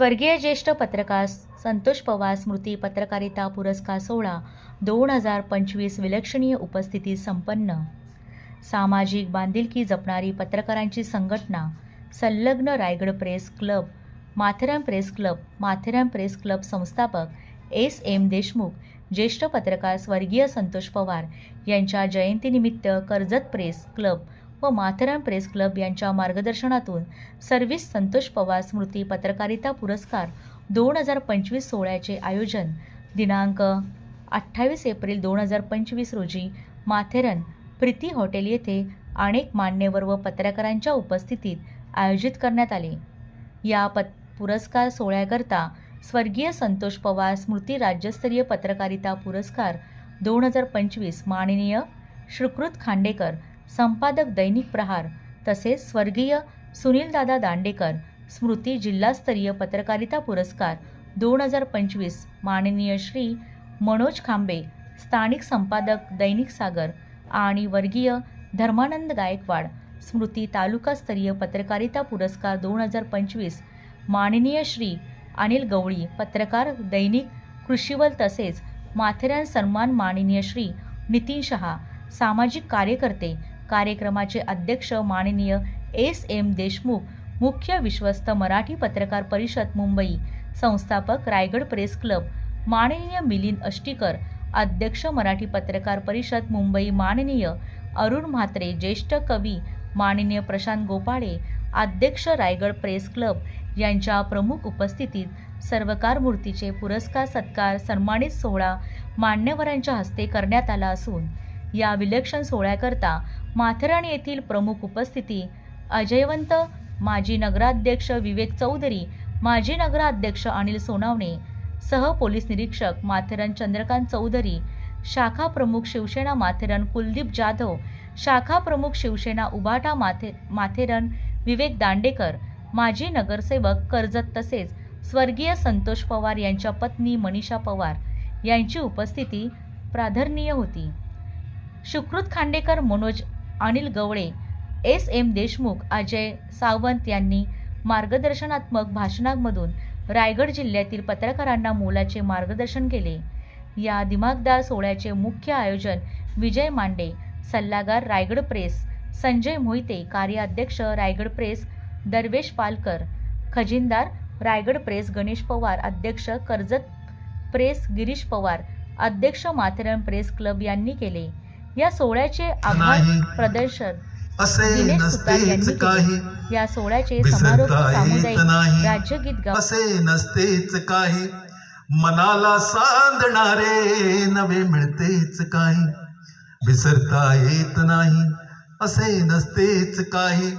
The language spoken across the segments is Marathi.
स्वर्गीय ज्येष्ठ पत्रकार संतोष पवार स्मृती पत्रकारिता पुरस्कार सोहळा दोन हजार पंचवीस विलक्षणीय उपस्थिती संपन्न. सामाजिक बांधिलकी जपणारी पत्रकारांची संघटना संलग्न Raigad press club Matheran press club Matheran press club संस्थापक एस एम देशमुख ज्येष्ठ पत्रकार स्वर्गीय संतोष पवार यांच्या जयंतीनिमित्त कर्जत प्रेस क्लब व माथेरान प्रेस क्लब यांच्या मार्गदर्शनातून सर्व्हिस संतोष पवार स्मृती पत्रकारिता पुरस्कार दोन हजार पंचवीस सोहळ्याचे आयोजन. दिनांक अठ्ठावीस एप्रिल दोन हजार पंचवीस रोजी माथेरन प्रीती हॉटेल येथे अनेक मान्यवर व पत्रकारांच्या उपस्थितीत आयोजित करण्यात आले. या पत पुरस्कार सोहळ्याकरता स्वर्गीय संतोष पवार स्मृती राज्यस्तरीय पत्रकारिता पुरस्कार दोन हजार पंचवीस माननीय श्रुकृत खांडेकर संपादक दैनिक प्रहार तसेच स्वर्गीय सुनीलदादा दांडेकर स्मृती जिल्हास्तरीय पत्रकारिता पुरस्कार दोन हजार पंचवीस माननीय श्री मनोज खांबे स्थानिक संपादक दैनिक सागर आणि वर्गीय धर्मानंद गायकवाड स्मृती तालुकास्तरीय पत्रकारिता पुरस्कार दोन हजार पंचवीस माननीय श्री अनिल गवळी पत्रकार दैनिक कृषीवल तसेच माथेरान सन्मान माननीय श्री नितीन शहा सामाजिक कार्यकर्ते कार्यक्रमाचे अध्यक्ष माननीय एस एम देशमुख मुख्य विश्वस्त मराठी पत्रकार परिषद मुंबई संस्थापक रायगड प्रेस क्लब माननीय मिलिंद अष्टीकर अध्यक्ष मराठी पत्रकार परिषद मुंबई माननीय अरुण म्हात्रे ज्येष्ठ कवी माननीय प्रशांत गोपाळे अध्यक्ष रायगड प्रेस क्लब यांच्या प्रमुख उपस्थितीत सर्वकार मूर्तीचे पुरस्कार सत्कार सन्मानित सोहळा मान्यवरांच्या हस्ते करण्यात आला असून या विलक्षण सोहळ्याकरता माथेरान येथील प्रमुख उपस्थिती अजयवंत माजी नगराध्यक्ष विवेक चौधरी माजी नगराध्यक्ष अनिल सोनावणे सह पोलीस निरीक्षक माथेरान चंद्रकांत चौधरी शाखा प्रमुख शिवसेना माथेरान कुलदीप जाधव शाखा प्रमुख शिवसेना उबाटा माथे माथेरन विवेक दांडेकर माजी नगरसेवक कर्जत तसेच स्वर्गीय संतोष पवार यांच्या पत्नी मनीषा पवार यांची उपस्थिती प्राधान्य होती. सुकृत खांडेकर मनोज अनिल गवळे एस एम देशमुख अजय सावंत यांनी मार्गदर्शनात्मक भाषणांमधून रायगड जिल्ह्यातील पत्रकारांना मोलाचे मार्गदर्शन केले. या दिमागदार सोहळ्याचे मुख्य आयोजन विजय मांडे सल्लागार रायगड प्रेस संजय मोहिते कार्याध्यक्ष रायगड प्रेस दरवेश पालकर खजिनदार रायगड प्रेस गणेश पवार अध्यक्ष कर्जत प्रेस गिरीश पवार अध्यक्ष माथेरन प्रेस क्लब यांनी केले. या सोहळ्याचे आभार नाही. प्रदर्शन असे दिनेश सुतार यांनी केले. या सोहळ्याचे समारोप विसरता येत सामुदायिक नाही. राज्यगीत गाव असे नसतेच काही. मनाला सांधणारे नवे मिळतेच काही. विसरता येत नाही. असे नसतेच काही.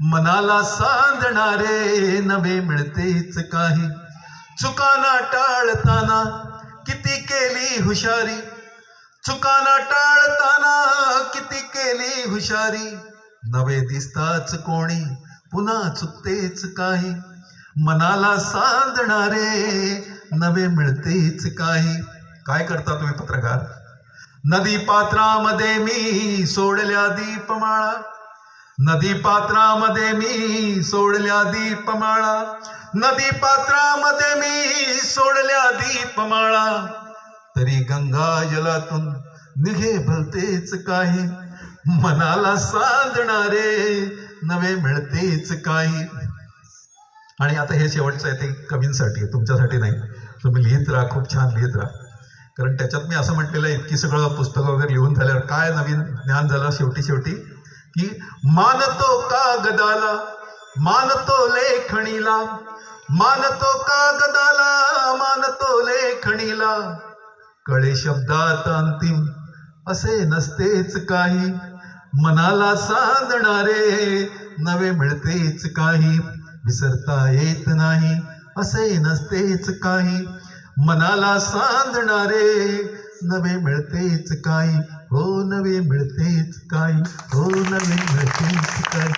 मनाला सांधणारे नवे मिळतेच काही. चुकाना टाळताना किती केली हुशारी. चुकाना टाळताना किती केली हुशारी? नवे दिसताच कोणी पुन्हा चुकतेच काही. मनाला सांधणारे नवे मिळतेच काही. काय करता तुम्ही पत्रकार? नदी पात्रामध्ये मी सोडल्या दीपमाळा. नदी पात्रामध्ये मी सोडल्या दीपमाळा. नदी पात्रामध्ये मी सोडल्या दीपमाळा. तरी गंगा जलातून निघे भलतेच काही. मनाला सांधणारे नवे मिळतेच काही. आणि आता हे शेवटचं आहे ते कवींसाठी तुमच्यासाठी नाही. तुम्ही लिहित राहा खूप छान लिहित राहा. कारण त्याच्यात मी असं म्हटलेलं आहे इतकी सगळं पुस्तकं वगैरे लिहून झाल्यावर काय नवीन ज्ञान झालं शेवटी शेवटी? की मानतो कागदाला मानतो लेखणीला? मानतो कागदाला मानतो लेखणीला? कळे शब्दात अंतिम असे नसतेच काही. मनाला सांधणारे नवे मिळतेच काही. विसरता येत नाही असे नसतेच काही. मनाला सांधणारे नवे मिळतेच काही. हो नवे मिळतेच काही. हो नवे मिळतेच काही.